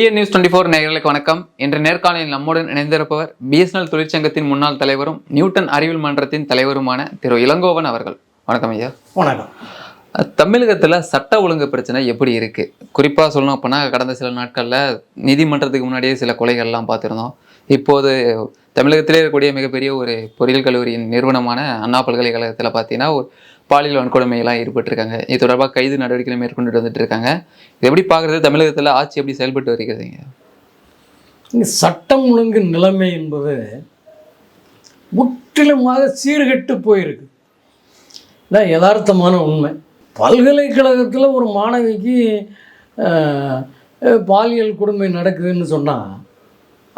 TN news twenty four நேயர்களுக்கு வணக்கம். இன்று நேர்காணலில் நம்முடன் இணைந்திருப்பவர் பிஎஸ்என்எல் தொழிற்சங்கத்தின் முன்னாள் தலைவரும் நியூட்டன் அறிவியல் மன்றத்தின் தலைவருமான திரு. இளங்கோவன் அவர்கள். வணக்கம் ஐயா. வணக்கம். தமிழகத்தில் சட்ட ஒழுங்கு பிரச்சனை எப்படி இருக்கு? குறிப்பாக சொல்லணும் அப்படின்னா கடந்த சில நாட்களில் நீதிமன்றத்துக்கு முன்னாடியே சில கொலைகள்லாம் பார்த்துருந்தோம். இப்போது தமிழகத்திலே இருக்கக்கூடிய மிகப்பெரிய ஒரு பொறியியல் கல்லூரியின் நிறுவனமான அண்ணா பல்கலைக்கழகத்தில் பார்த்தீங்கன்னா பாலியல் வன்கொடுமையெல்லாம் ஈடுபட்டிருக்காங்க. இது தொடர்பாக கைது நடவடிக்கை மேற்கொண்டு வந்துட்டு இருக்காங்க இது எப்படி பார்க்குறது? தமிழகத்தில் ஆட்சி எப்படி செயல்பட்டு வருகிறதுங்க சட்டம் ஒழுங்கு நிலைமை என்பது முற்றிலுமாக சீர்கெட்டு போயிருக்கு. இதான் யதார்த்தமான உண்மை. பல்கலைக்கழகத்தில் ஒரு மாணவிக்கு பாலியல் கொடுமை நடக்குதுன்னு சொன்னால்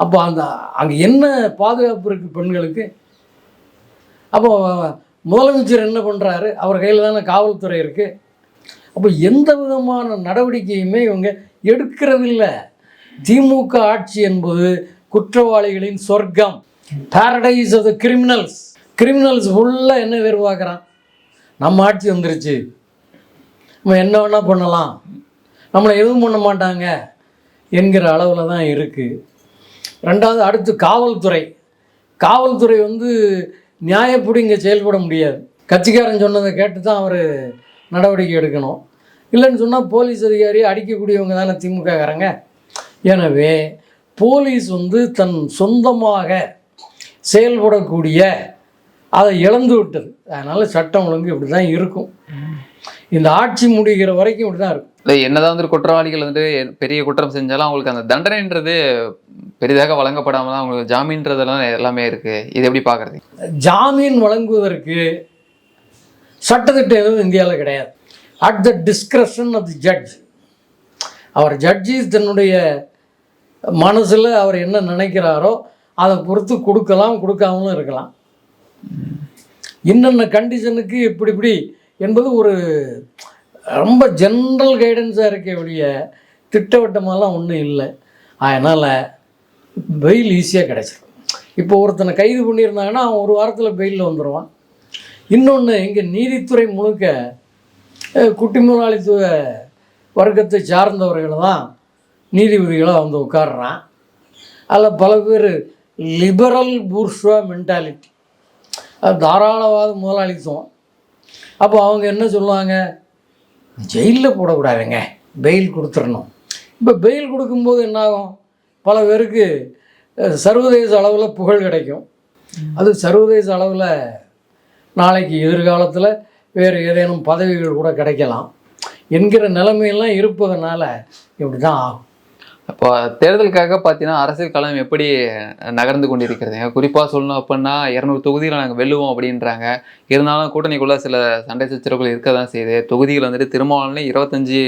அப்போ அந்த அங்கே என்ன பாதுகாப்பு இருக்குது பெண்களுக்கு? அப்போ முதலமைச்சர் என்ன பண்ணுறாரு அவர் கையில் தானே காவல்துறை இருக்குது அப்போ எந்த விதமான நடவடிக்கையுமே இவங்க எடுக்கிறதில்ல. திமுக ஆட்சி என்பது குற்றவாளிகளின் சொர்க்கம். Paradise of the criminals criminals ஃபுல்லாக என்ன எதிர்பார்க்குறான் நம்ம ஆட்சி வந்துருச்சு. நம்ம என்ன வேணால் பண்ணலாம். நம்மளை எதுவும் பண்ண மாட்டாங்க என்கிற அளவில் தான் இருக்குது ரெண்டாவது அடுத்து காவல்துறை. காவல்துறை வந்து நியாயப்படி இங்கே செயல்பட முடியாது. கட்சிக்காரன் சொன்னதை கேட்டு தான் அவர் நடவடிக்கை எடுக்கணும். இல்லைன்னு சொன்னால் போலீஸ் அதிகாரியை அடிக்கக்கூடியவங்க தானே திமுககாரங்க. எனவே போலீஸ் வந்து தன் சொந்தமாக செயல்படக்கூடிய அதை இழந்து விட்டது. அதனால் சட்டம் ஒழுங்கு இப்படி தான் இருக்கும். இந்த ஆட்சி முடிகிற வரைக்கும் இப்படி தான் இருக்கும். இல்லை என்னதான் வந்து குற்றவாளிகள் வந்து பெரிய குற்றம் செஞ்சாலும் அவங்களுக்கு அந்த தண்டனைன்றது பெரிதாக வழங்கப்படாமல் தான் அவங்களுக்கு ஜாமீன்றதெல்லாம் எல்லாமே இருக்கு. இது எப்படி பார்க்குறது ஜாமீன் வழங்குவதற்கு சட்டத்திட்டம் எதுவும் இந்தியாவில் கிடையாது. At the discretion of the judge அவர் ஜட்ஜிஸ் தன்னுடைய மனசில் அவர் என்ன நினைக்கிறாரோ அதை பொறுத்து கொடுக்கலாம் கொடுக்காமலும் இருக்கலாம். இன்னென்ன கண்டிஷனுக்கு இப்படி இப்படி என்பது ஒரு ரொம்ப ஜென்ரல் கைடன்ஸாக இருக்க ஒழிய திட்டவட்டமாலாம் ஒன்றும் இல்லை. அதனால் பெயில் ஈஸியாக கிடச்சிடும் இப்போ ஒருத்தனை கைது பண்ணியிருந்தாங்கன்னா அவன் ஒரு வாரத்தில் பெயிலில் வந்துடுவான் இன்னொன்று இங்கே நீதித்துறை முழுக்க குட்டி முதலாளித்துவ வர்க்கத்தை சார்ந்தவர்கள் தான் நீதிபதிகளாக வந்து உட்காடுறான் அதில் பல பேர் லிபரல் பூர்ஷுவா மென்டாலிட்டி தாராளவாத முதலாளித்துவம். அப்போ அவங்க என்ன சொல்லுவாங்க? ஜெயிலில் போடக்கூடாதுங்க. பெயில் கொடுத்துடணும் இப்போ பெயில் கொடுக்கும்போது என்னாகும்? பல பேருக்கு சர்வதேச அளவில் புகழ் கிடைக்கும். அது சர்வதேச அளவில் நாளைக்கு எதிர்காலத்தில் வேறு ஏதேனும் பதவிகள் கூட கிடைக்கலாம். என்கிற நிலைமையெல்லாம் இருப்பதனால இப்படி தான் ஆகும். அப்போ தேர்தலுக்காக பார்த்தீங்கன்னா அரசியல் களம் எப்படி நகர்ந்து கொண்டிருக்கிறதுங்க குறிப்பாக சொல்லணும் அப்படின்னா இரநூறு தொகுதியில் நாங்கள் வெல்லுவோம் அப்படின்றாங்க. இருந்தாலும் கூட்டணிக்குள்ளே சில சண்டை சச்சரவுகள் இருக்க தான் செய்யுது. தொகுதிகள் வந்துட்டு திருமாவளவனே இருபத்தஞ்சு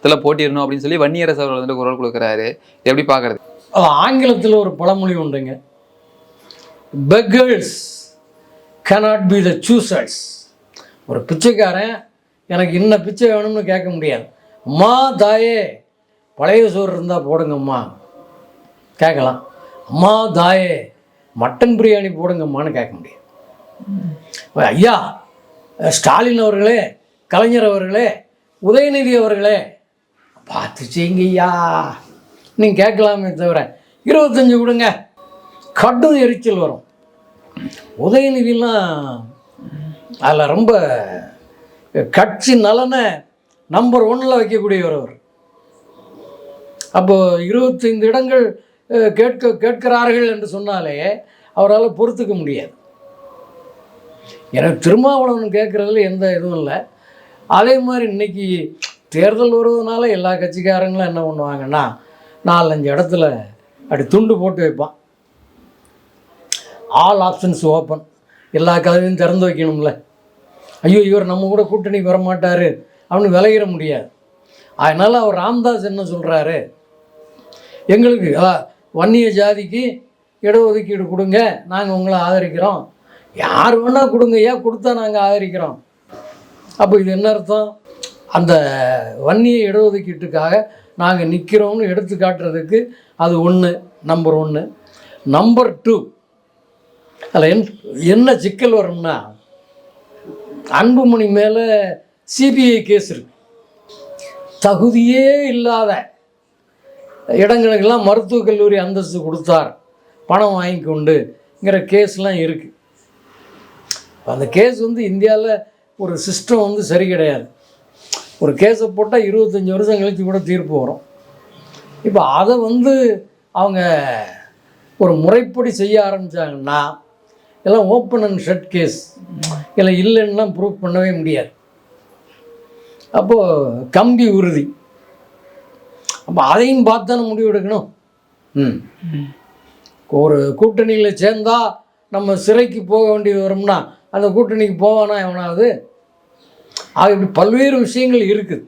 இதில் போட்டிடணும் அப்படின்னு சொல்லி வன்னியரசு அவர்கள் வந்துட்டு குரல் கொடுக்குறாரு. எப்படி பார்க்குறது ஆங்கிலத்தில் ஒரு பழமொழி உண்டுங்க. Beggars cannot be the choosers ஒரு பிச்சைக்காரன் எனக்கு இன்ன பிச்சை வேணும்னு கேட்க முடியாது. மா தாயே பழைய சோறு இருந்தால் போடுங்கம்மா. கேட்கலாம் அம்மா தாயே மட்டன் பிரியாணி போடுங்கம்மான்னு கேட்க முடியாது ஐயா ஸ்டாலின் அவர்களே கலைஞர் அவர்களே உதயநிதி அவர்களே பார்த்து செய்யுங்க ஐயா. நீங்கள் கேட்கலாமே தவிர இருபத்தஞ்சு கொடுங்க. கடும் எரிச்சல் வரும். உதயநிதிலாம் அதில் ரொம்ப கட்சி நலனை நம்பர் ஒன்னில் வைக்கக்கூடியவர் அவர். அப்போது இருபத்தைந்து இடங்கள் கேட்க கேட்கிறார்கள் என்று சொன்னாலே அவரால் பொறுத்துக்க முடியாது. எனக்கு திருமாவளவன் கேட்குறதுல எந்த இதுவும் இல்லை. அதே மாதிரி இன்னைக்கு தேர்தல் வருவதனால எல்லா கட்சிக்காரங்களும் என்ன பண்ணுவாங்கன்னா நாலஞ்சு இடத்துல அப்படி துண்டு போட்டு வைப்பான். ஆல் ஆப்ஷன்ஸ் ஓப்பன் எல்லா கதவையும் திறந்து வைக்கணும்ல. ஐயோ இவர் நம்ம கூட கூட்டணிக்கு வர மாட்டார் அப்படின்னு விளையிட முடியாது. அதனால் அவர் ராம்தாஸ் என்ன சொல்கிறாரு எங்களுக்கு அதான் வன்னிய ஜாதிக்கு இடஒதுக்கீடு கொடுங்க நாங்கள் உங்களை ஆதரிக்கிறோம். யார் வேணால் கொடுங்க ஏன் கொடுத்தா நாங்கள் ஆதரிக்கிறோம்? அப்போ இது என்ன அர்த்தம்? அந்த வன்னிய இடஒதுக்கீட்டுக்காக நாங்கள் நிற்கிறோம்னு எடுத்து காட்டுறதுக்கு அது ஒன்று நம்பர் ஒன்று நம்பர் டூ அதில் என் என்ன சிக்கல் வரும்னா அன்புமணி மேலே சிபிஐ கேஸ் இருக்கு. தகுதியே இல்லாத இடங்களுக்கெல்லாம் மருத்துவக் கல்லூரி அந்தஸ்து கொடுத்தார். பணம் வாங்கி கொண்டுங்கிற கேஸ்லாம் இருக்குது அந்த கேஸ் வந்து இந்தியாவில் ஒரு சிஸ்டம் வந்து சரி கிடையாது. ஒரு கேஸை போட்டால் இருபத்தஞ்சி வருஷம் கழித்து கூட தீர்ப்பு வரும். இப்போ அதை வந்து அவங்க ஒரு முறைப்படி செய்ய ஆரம்பித்தாங்கன்னா எல்லாம் ஓப்பன் அண்ட் ஷட் கேஸ் இல்லை இல்லைன்னா ப்ரூவ் பண்ணவே முடியாது. அப்போது கம்பி உறுதி. அப்போ அதையும் பார்த்து தானே முடிவு எடுக்கணும்? ம். ஒரு கூட்டணியில் சேர்ந்தா நம்ம சிறைக்கு போக வேண்டியது வரும்னா அந்த கூட்டணிக்கு போவானா எவனாவது? அது இப்படி பல்வேறு விஷயங்கள் இருக்குது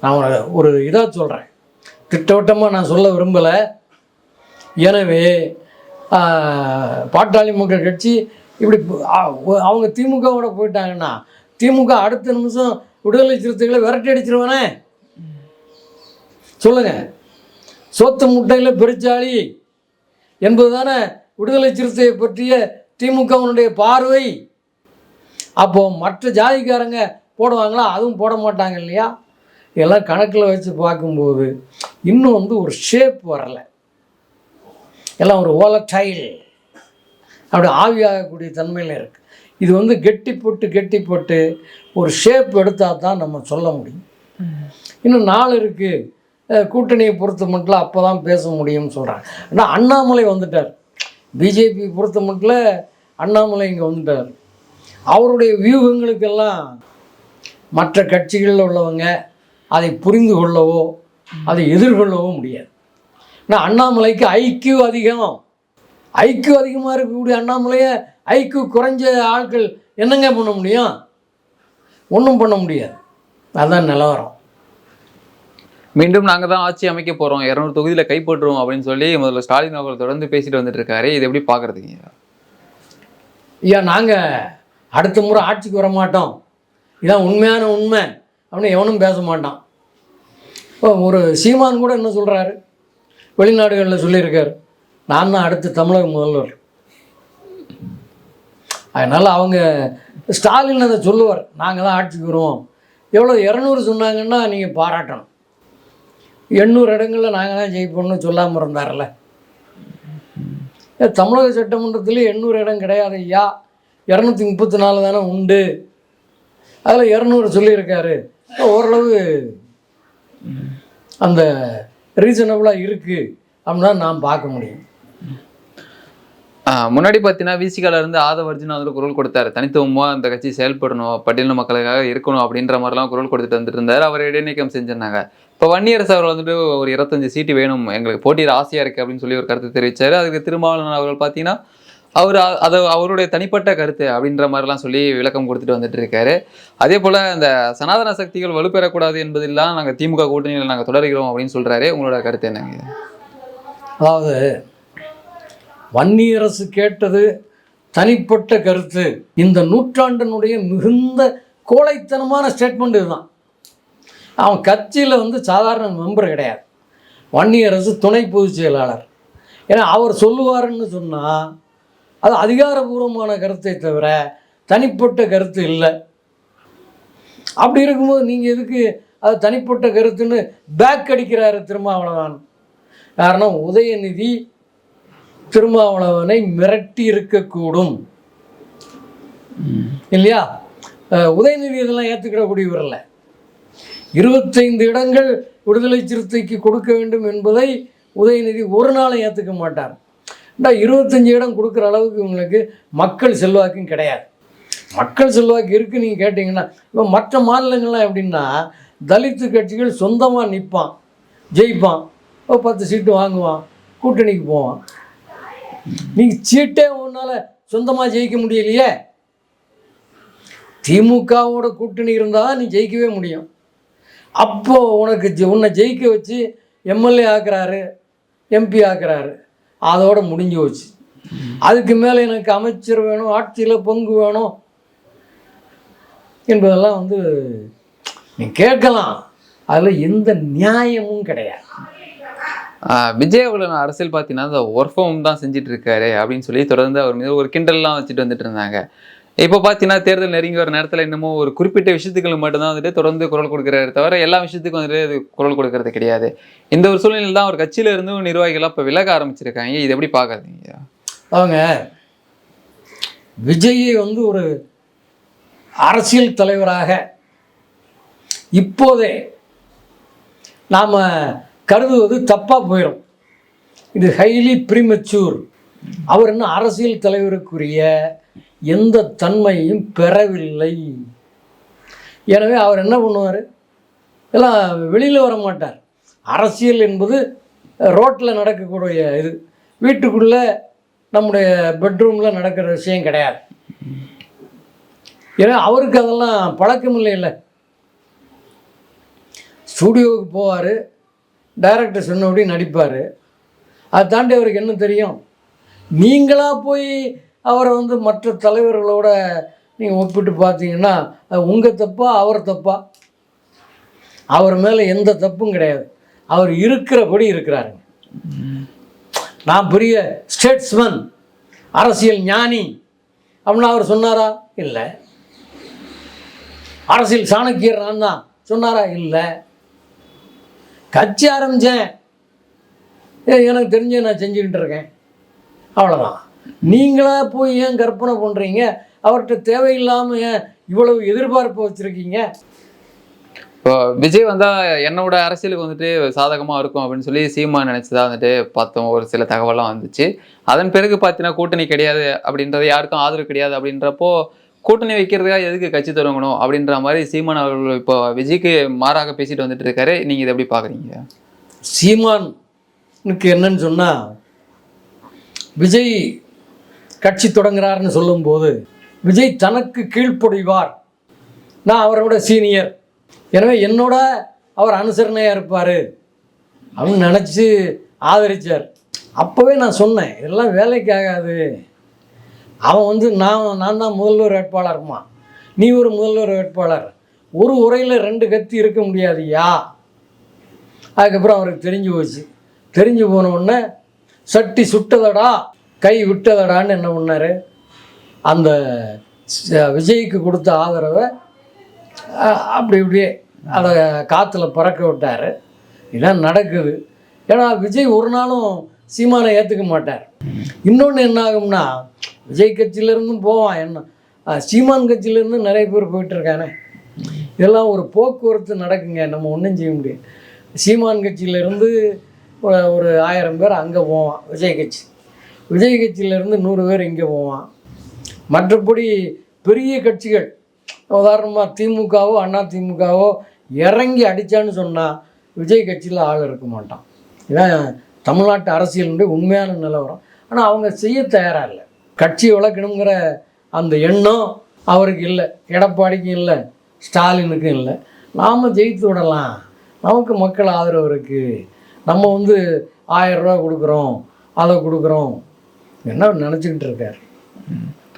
நான் ஒரு- இதாக சொல்கிறேன் திட்டவட்டமாக நான் சொல்ல விரும்பலை. எனவே பாட்டாளி மக்கள் கட்சி இப்படி அவங்க திமுகவோட போயிட்டாங்கன்னா திமுக அடுத்த நிமிஷம் விடுதலை சிறுத்தைகளை விரட்டி அடிச்சிருவானே? சொல்லுங்க. சோத்து முட்டையில் பெருச்சாளி என்பதுதானே விடுதலை சிறுத்தையை பற்றிய திமுகவினுடைய பார்வை. அப்போ மற்ற ஜாதிக்காரங்க போடுவாங்களா? அதுவும் போட மாட்டாங்க இல்லையா? இதெல்லாம் கணக்கில் வச்சு பார்க்கும்போது இன்னும் வந்து ஒரு ஷேப் வரலை. எல்லாம் ஒரு ஓலட்டைல் அப்படி ஆவியாகக்கூடிய தன்மையில் இருக்குது இது வந்து கெட்டி போட்டு கெட்டி போட்டு ஒரு ஷேப் எடுத்தால் தான் நம்ம சொல்ல முடியும். இன்னும் நாள் இருக்குது கூட்டணியை பொறுத்த மட்டும் அப்போ தான் பேச முடியும்னு சொல்கிறாங்க ஆனால் அண்ணாமலை வந்துட்டார். பிஜேபி பொறுத்த மட்டும் அண்ணாமலை இங்கே வந்துட்டார். அவருடைய வியூகங்களுக்கெல்லாம் மற்ற கட்சிகளில் உள்ளவங்க அதை புரிந்து கொள்ளவோ அதை எதிர்கொள்ளவோ முடியாது. ஆனால் அண்ணாமலைக்கு ஐக்கியூ அதிகம். ஐக்கியூ அதிகமாக இருக்கக்கூடிய அண்ணாமலையை ஐக்கியூ குறைஞ்ச ஆட்கள் என்னங்க பண்ண முடியும்? ஒன்றும் பண்ண முடியாது. அதுதான் நிலவரம். மீண்டும் நாங்கள் தான் ஆட்சி அமைக்க போகிறோம் இரநூறு தொகுதியில் கைப்பற்றுவோம் அப்படின்னு சொல்லி முதல்ல ஸ்டாலின் அவர்கள் தொடர்ந்து பேசிட்டு வந்துட்டு இருக்காரு இது எப்படி பார்க்குறதுங்க? ஐயா நாங்கள் அடுத்த முறை ஆட்சிக்கு வர மாட்டோம் இதான் உண்மையான உண்மை அப்படின்னு எவனும் பேச மாட்டான். ஒரு சீமான் கூட என்ன சொல்கிறாரு வெளிநாடுகளில் சொல்லியிருக்காரு. நான் தான் அடுத்த தமிழக முதல்வர். அதனால் அவங்க ஸ்டாலின் அதை சொல்லுவார். நாங்கள் தான் ஆட்சிக்கு வருவோம். எவ்வளோ இரநூறு சொன்னாங்கன்னா நீங்கள் பாராட்டணும். எண்ணூறு இடங்களில் நாங்கள் தான் ஜெயிப்போம்னு சொல்லாமல் இருந்தார்ல தமிழக சட்டமன்றத்தில் எண்ணூறு இடம் கிடையாது ஐயா. இரநூத்தி முப்பத்தி நாலு தானே உண்டு. அதில் இரநூறு சொல்லியிருக்காரு. ஓரளவு அந்த ரீசனபிளாக இருக்குது அப்படின்னா நான் பார்க்க முடியும். முன்னாடி பார்த்தீங்கன்னா விசிகால இருந்து ஆதவ அர்ஜுனா வந்து குரல் கொடுத்தாரு. தனித்துவமாக அந்த கட்சி செயல்படணும் பட்டியலின மக்களுக்காக இருக்கணும் அப்படின்ற மாதிரிலாம் குரல் கொடுத்துட்டு வந்துட்டு இருந்தார் அவர் இடைநீக்கம் செஞ்சிருந்தாங்க. இப்போ வன்னியரசு அவர் வந்துட்டு ஒரு இருபத்தஞ்சு சீட்டு வேணும். எங்களுக்கு போட்டியிட ஆசையாக இருக்குது அப்படின்னு சொல்லி ஒரு கருத்து தெரிவித்தார் அதுக்கு திருமாவளவன் அவர்கள் பார்த்தீங்கன்னா அவர் அதை அவருடைய தனிப்பட்ட கருத்து அப்படின்ற மாதிரிலாம் சொல்லி விளக்கம் கொடுத்துட்டு வந்துட்டு இருக்காரு அதே போல் இந்த சனாதன சக்திகள் வலுப்பெறக்கூடாது என்பதெல்லாம் நாங்கள் திமுக கூட்டணியில் நாங்கள் தொடர்கிறோம் அப்படின்னு சொல்கிறாரு உங்களோட கருத்து என்னங்க? அதாவது வன்னியரசு கேட்டது தனிப்பட்ட கருத்து. இந்த நூற்றாண்டினுடைய மிகுந்த கோழைத்தனமான ஸ்டேட்மெண்ட் இதுதான். அவன் கட்சியில் வந்து சாதாரண மெம்பர் கிடையாது. வன்னியரசு துணை பொதுச் செயலாளர். ஏன்னா அவர் சொல்லுவாருன்னு சொன்னால் அது அதிகாரபூர்வமான கருத்தை தவிர தனிப்பட்ட கருத்து இல்லை. அப்படி இருக்கும்போது நீங்கள் எதுக்கு அது தனிப்பட்ட கருத்துன்னு பேக் அடிக்கிறாரு திருமாவளவன் காரணம் உதயநிதி திருமாவளவனை மிரட்டி இருக்கக்கூடும். இல்லையா? உதயநிதி இதெல்லாம் ஏற்றுக்கிடக்கூடியவர் இல்லை. இருபத்தைந்து இடங்கள் விடுதலை சிறுத்தைக்கு கொடுக்க வேண்டும் என்பதை உதயநிதி ஒரு நாளும் ஏற்றுக்க மாட்டார். இருபத்தஞ்சு இடம் கொடுக்குற அளவுக்கு இவங்களுக்கு மக்கள் செல்வாக்கும் கிடையாது. மக்கள் செல்வாக்கு இருக்குது நீங்கள் கேட்டிங்கன்னா இப்போ மற்ற மாநிலங்கள்லாம் எப்படின்னா தலித்து கட்சிகள் சொந்தமாக நிற்பான் ஜெயிப்பான். பத்து சீட்டு வாங்குவான் கூட்டணிக்கு போவான். நீங்கள் சீட்டே உன்னால் சொந்தமாக ஜெயிக்க முடியலையே. திமுகவோட கூட்டணி இருந்தால் நீ ஜெயிக்கவே முடியும். அப்போ உனக்கு ஜெ- உன்னை ஜெயிக்க வச்சு எம்எல்ஏ ஆக்குறாரு எம்பி ஆக்குறாரு. அதோட முடிஞ்சு போச்சு. அதுக்கு மேலே எனக்கு அமைச்சர் வேணும் ஆட்சியில் பங்கு வேணும் என்பதெல்லாம் வந்து நீ கேட்கலாம். அதில் எந்த நியாயமும் கிடையாது. விஜய் அவர்கள் அரசியல் பார்த்தீங்கன்னா இந்த ஒர்க் ஃப்ரம் தான் செஞ்சுட்டு இருக்காரு அப்படின்னு சொல்லி தொடர்ந்து அவர் மீது ஒரு கிண்டல்லாம் வச்சுட்டு வந்துட்டு இருந்தாங்க. இப்போ பார்த்தீங்கன்னா தேர்தல் நெருங்கி வர நேரத்தில் இன்னமும் ஒரு குறிப்பிட்ட விஷயத்துக்கு மட்டும்தான் வந்துட்டு தொடர்ந்து குரல் கொடுக்குறாரு தவிர எல்லா விஷயத்துக்கும் வந்துட்டு அது குரல் கொடுக்கறது கிடையாது. இந்த ஒரு சூழ்நிலையில் தான் அவர் கட்சியில இருந்து நிர்வாகிகளாக இப்போ விலக ஆரம்பிச்சிருக்காங்க. இது எப்படி பார்க்காதீங்க? அவங்க விஜயை வந்து ஒரு அரசியல் தலைவராக இப்போதே நாம் கருதுவது தப்பாக போயிடும் இது ஹைலி ப்ரீமெச்சூர் அவர் என்ன அரசியல் தலைவருக்குரிய எந்த தன்மையும் பெறவில்லை. எனவே அவர் என்ன பண்ணுவார்? எல்லாம் வெளியில் வர மாட்டார். அரசியல் என்பது ரோட்டில் நடக்கக்கூடிய இது. வீட்டுக்குள்ளே நம்முடைய பெட்ரூமில் நடக்கிற விஷயம் கிடையாது. ஏன்னா அவருக்கு அதெல்லாம் பழக்கம் இல்லை. இல்லை ஸ்டூடியோவுக்கு போவார். டைரக்டர் சொன்னபடி நடிப்பார். அதை தாண்டி அவருக்கு என்ன தெரியும்? நீங்களாக போய் அவரை வந்து மற்ற தலைவர்களோட நீங்கள் ஒப்பிட்டு பார்த்தீங்கன்னா உங்கள் தப்பா அவர் தப்பா? அவர் மேலே எந்த தப்பும் கிடையாது. அவர் இருக்கிறபடி இருக்கிறாருங்க. நான் பெரிய ஸ்டேட்ஸ்மன் அரசியல் ஞானி அப்படின்னு அவர் சொன்னாரா? இல்லை. அரசியல் சாணக்கியர் நான் தான். சொன்னாரா? இல்லை. கட்சி ஆரம்பித்தேன் எனக்கு தெரிஞ்ச நான் செஞ்சுக்கிட்டு இருக்கேன். அவ்வளோதான் நீங்களாக போய் ஏன் கற்பனை பண்ணுறீங்க அவர்கிட்ட தேவையில்லாமல் ஏன் இவ்வளவு எதிர்பார்ப்பு வச்சுருக்கீங்க? இப்போ விஜய் வந்தால் என்னோட அரசியலுக்கு வந்துட்டு சாதகமாக இருக்கும் அப்படின்னு சொல்லி சீமா நினைச்சதா வந்துட்டு பார்த்தோம். ஒரு சில தகவலாம் வந்துச்சு. அதன் பிறகு பார்த்தீங்கன்னா கூட்டணி கிடையாது அப்படின்றது யாருக்கும் ஆதரவு கிடையாது அப்படின்றப்போ கூட்டணி வைக்கிறதுக்காக எதுக்கு கட்சி தொடங்கணும் அப்படின்ற மாதிரி சீமான் அவர்கள் இப்போ விஜய்க்கு மாறாக பேசிட்டு வந்துட்டு இருக்காரு. நீங்க இதை எப்படி பாக்குறீங்க சீமானுக்கு என்னன்னு சொன்னால் விஜய் கட்சி தொடங்குறாருன்னு சொல்லும்போது விஜய் தனக்கு கீழ்ப்படிவார். நான் அவரோட சீனியர். எனவே என்னோட அவர் அனுசரணையாக இருப்பார். அப்படின்னு நினச்சி ஆதரிச்சார். அப்போவே நான் சொன்னேன் இதெல்லாம் வேலைக்கு ஆகாது. அவன் வந்து நான் நான் தான் முதல்வர் வேட்பாளர்மா நீ ஒரு முதல்வர் வேட்பாளர். ஒரு உரையில் ரெண்டு கத்தி இருக்க முடியாதுயா அதுக்கப்புறம் அவருக்கு தெரிஞ்சு போச்சு. தெரிஞ்சு போன உடனே சட்டி சுட்டதடா கை விட்டதடான்னு என்ன பண்ணார்? அந்த விஜய்க்கு கொடுத்த ஆதரவை அப்படி இப்படியே அதை காற்றுல பறக்க விட்டார். இதான் நடக்குது? ஏன்னா விஜய் ஒரு நாளும் சீமானை ஏற்றுக்க மாட்டார். இன்னொன்று என்ன ஆகும்னா விஜய் கட்சியிலேருந்தும் போவான். என்ன? சீமான் கட்சியிலேருந்து நிறைய பேர் போயிட்டுருக்கானே. இதெல்லாம் ஒரு போக்குவரத்து நடக்குங்க. நம்ம ஒன்றும் செய்ய முடியாது. சீமான் கட்சியிலேருந்து ஒரு ஆயிரம் பேர் அங்கே போவான் விஜய் கட்சி. விஜய் கட்சியிலேருந்து நூறு பேர் இங்கே போவான். மற்றபடி பெரிய கட்சிகள் உதாரணமாக திமுகவோ அண்ணா திமுகவோ இறங்கி அடித்தான்னு சொன்னால் விஜய் கட்சியில் ஆள் இருக்க மாட்டான். இதான் தமிழ்நாட்டு அரசியலுடைய உண்மையான நிலவரம். ஆனால் அவங்க செய்ய தயாராக இல்லை. கட்சி வளர்க்கணுங்கிற அந்த எண்ணம் அவருக்கு இல்லை. எடப்பாடிக்கும் இல்லை. ஸ்டாலினுக்கும் இல்லை. நாம் ஜெயித்து விடலாம். நமக்கு மக்கள் ஆதரவு இருக்குது நம்ம வந்து ஆயிரம் ரூபா கொடுக்குறோம். அதை கொடுக்குறோம். என்ன நினச்சிக்கிட்டு இருக்கார்.